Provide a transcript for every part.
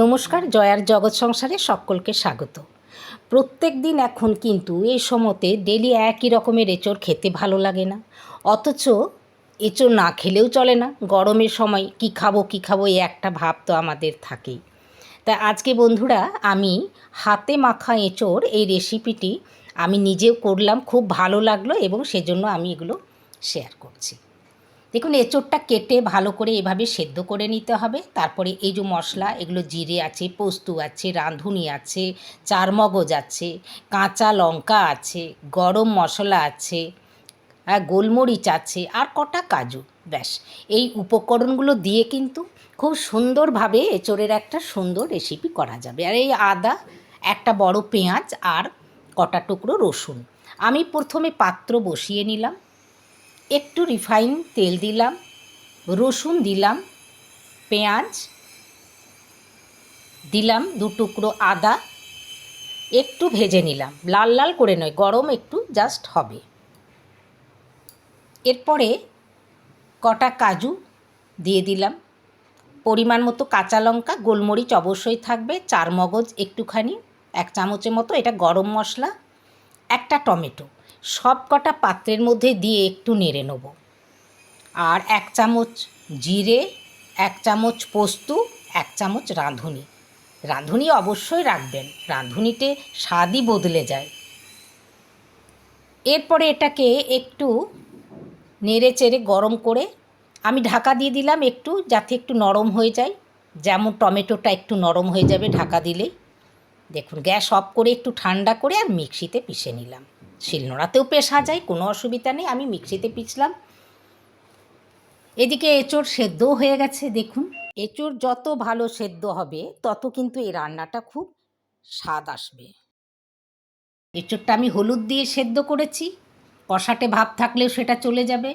নমস্কার, জয়ার জগৎ সংসারে সকলকে স্বাগত। প্রত্যেক দিন এখন কিন্তু এই সময়তে ডেলি একই রকমের এঁচড় খেতে ভালো লাগে না। অথচ এঁচড় না খেলেও চলে না। গরমের সময় কি খাব কি খাব, এই একটা ভাব তো আমাদের থাকেই। তা আজকে বন্ধুরা, আমি হাতে মাখা এঁচড়, এই রেসিপিটি আমি নিজেও করলাম, খুব ভালো লাগল এবং সেজন্য আমি এগুলো শেয়ার করছি। দেখুন, এঁচোড়টা কেটে ভালো করে এভাবে সেদ্ধ করে নিতে হবে। তারপরে এই যে মশলা, এগুলো জিরে আছে, পোস্ত আছে, রাঁধুনি আছে, চারমগজ আছে, কাঁচা লঙ্কা আছে, গরম মশলা আছে আর গোলমরিচ আছে, আর কটা কাজু। ব্যাস, এই উপকরণগুলো দিয়ে কিন্তু খুব সুন্দরভাবে এঁচোড়ের একটা সুন্দর রেসিপি করা যাবে। আর এই আদা, একটা বড় পেঁয়াজ আর কটা টুকরো রসুন। আমি প্রথমে পাত্র বসিয়ে নিলাম। একটু রিফাইন তেল দিলাম, রসুন দিলাম, পেঁয়াজ দিলাম দু টুকরো আদা, একটু ভেজে নিলাম। লাল লাল করে নয়, গরম একটু জাস্ট হবে। এরপরে কটা কাজু দিয়ে দিলাম। পরিমাণ মতো কাঁচা লঙ্কা, গোলমরিচ অবশ্যই থাকবে চার মগজ একটুখানি, এক চামচের মতো, এটা গরম মশলা, একটা টমেটো। সব কটা পাত্রের মধ্যে দিয়ে একটু নেড়ে নেব। আর এক চামচ জিরে, এক চামচ পোস্ত, এক চামচ রাঁধুনি। রাঁধুনি অবশ্যই রাখবেন, রাঁধুনিতে স্বাদই বদলে যায়। এরপরে এটাকে একটু নেড়ে চেড়ে গরম করে আমি ঢাকা দিয়ে দিলাম একটু যাতে একটু নরম হয়ে যায়। যেমন টমেটোটা একটু নরম হয়ে যাবে ঢাকা দিলেই। দেখুন, গ্যাস অফ করে একটু ঠান্ডা করে আর মিক্সিতে পিষে নিলাম। শিলনোড়াতেও পেশা যায়, কোনো অসুবিধা নেই। আমি মিক্সিতে পিছলাম। এদিকে এঁচোড় সেদ্ধও হয়ে গেছে, দেখুন। এঁচোড় যত ভালো সেদ্ধ হবে, তত কিন্তু এই রান্নাটা খুব স্বাদ আসবে। এঁচোড়টা আমি হলুদ দিয়ে সেদ্ধ করেছি। কষাটে ভাব থাকলেও সেটা চলে যাবে।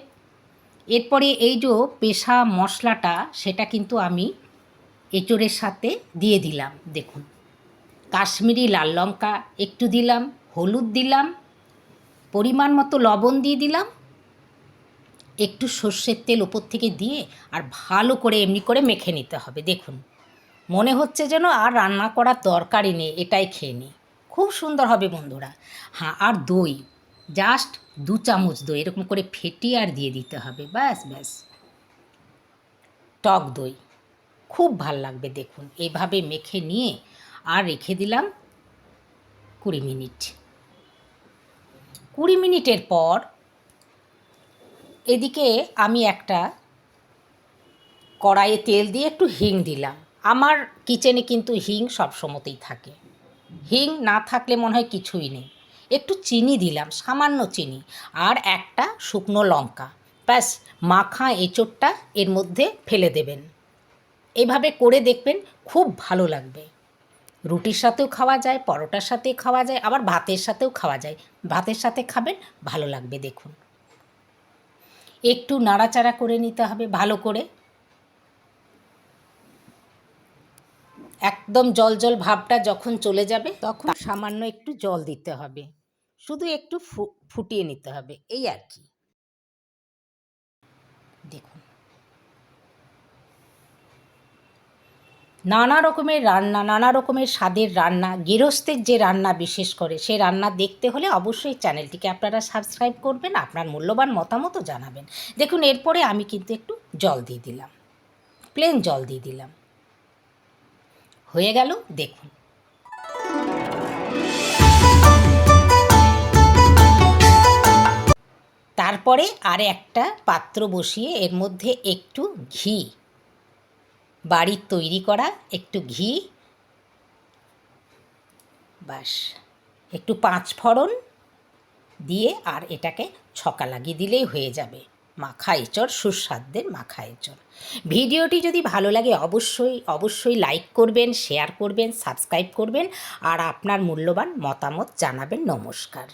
এরপরে এই যে পেশা মশলাটা, সেটা কিন্তু আমি এঁচোড়ের সাথে দিয়ে দিলাম, দেখুন। কাশ্মীরি লাল লঙ্কা একটু দিলাম, হলুদ দিলাম পরিমাণ মতো লবণ দিয়ে দিলাম। একটু সর্ষের তেল ওপর থেকে দিয়ে আর ভালো করে এমনি করে মেখে নিতে হবে। দেখুন, মনে হচ্ছে যেন আর রান্না করার দরকারই নেই, এটাই খেয়ে নিই। খুব সুন্দর হবে বন্ধুরা। হ্যাঁ আর দই জাস্ট দু চামচ দই, এরকম করে ফেটিয়ে আর দিয়ে দিতে হবে। ব্যাস ব্যাস। টক দই, খুব ভালো লাগবে, দেখুন। এইভাবে মেখে নিয়ে আর রেখে দিলাম কুড়ি মিনিট। কুড়ি মিনিটের পর এদিকে আমি একটা কড়াইয়ে তেল দিয়ে একটু হিং দিলাম। আমার কিচেনে কিন্তু হিং সবসময়তেই থাকে। হিং না থাকলে মনে হয় কিছুই নেই। একটু চিনি দিলাম, সামান্য চিনি, আর একটা শুকনো লঙ্কা। ব্যাস, মাখা এঁচোড়টা এর মধ্যে ফেলে দেবেন। এভাবে করে দেখবেন খুব ভালো লাগবে। রুটির সাথেও খাওয়া যায়, পরোটার সাথে খাওয়া যায়, আবার ভাতের সাথেও খাওয়া যায়। ভাতের সাথে খাবেন, ভালো লাগবে দেখুন। একটু নাড়াচাড়া করে নিতে হবে ভালো করে। একদম জল জল ভাবটা যখন চলে যাবে, তখন সামান্য একটু জল দিতে হবে। শুধু একটু ফুটিয়ে নিতে হবে, এই আর কি। দেখুন। নানা রকমের রান্না, নানা রকমের স্বাদের রান্না গৃহস্থের যে রান্না বিশেষ করে, সে রান্না দেখতে হলে অবশ্যই চ্যানেলটিকে আপনারা সাবস্ক্রাইব করবেন, আপনার মূল্যবান মতামতও জানাবেন। দেখুন, এরপরে আমি কিন্তু একটু জল দিয়ে দিলাম প্লেন জল দিয়ে দিলাম। হয়ে গেল, দেখুন। তারপরে আর একটা পাত্র বসিয়ে এর মধ্যে একটু ঘি বাড়ির তৈরি করা একটু ঘি বাস একটু পাঁচ ফড়ন দিয়ে আর এটাকে ছকা লাগিয়ে দিলেই হয়ে যাবে। মাখা এঁচড় সুস্বাদের মাখা এঁচড়। ভিডিওটি যদি ভালো লাগে অবশ্যই অবশ্যই লাইক করবেন, শেয়ার করবেন, সাবস্ক্রাইব করবেন, আর আপনার মূল্যবান মতামত জানাবেন নমস্কার।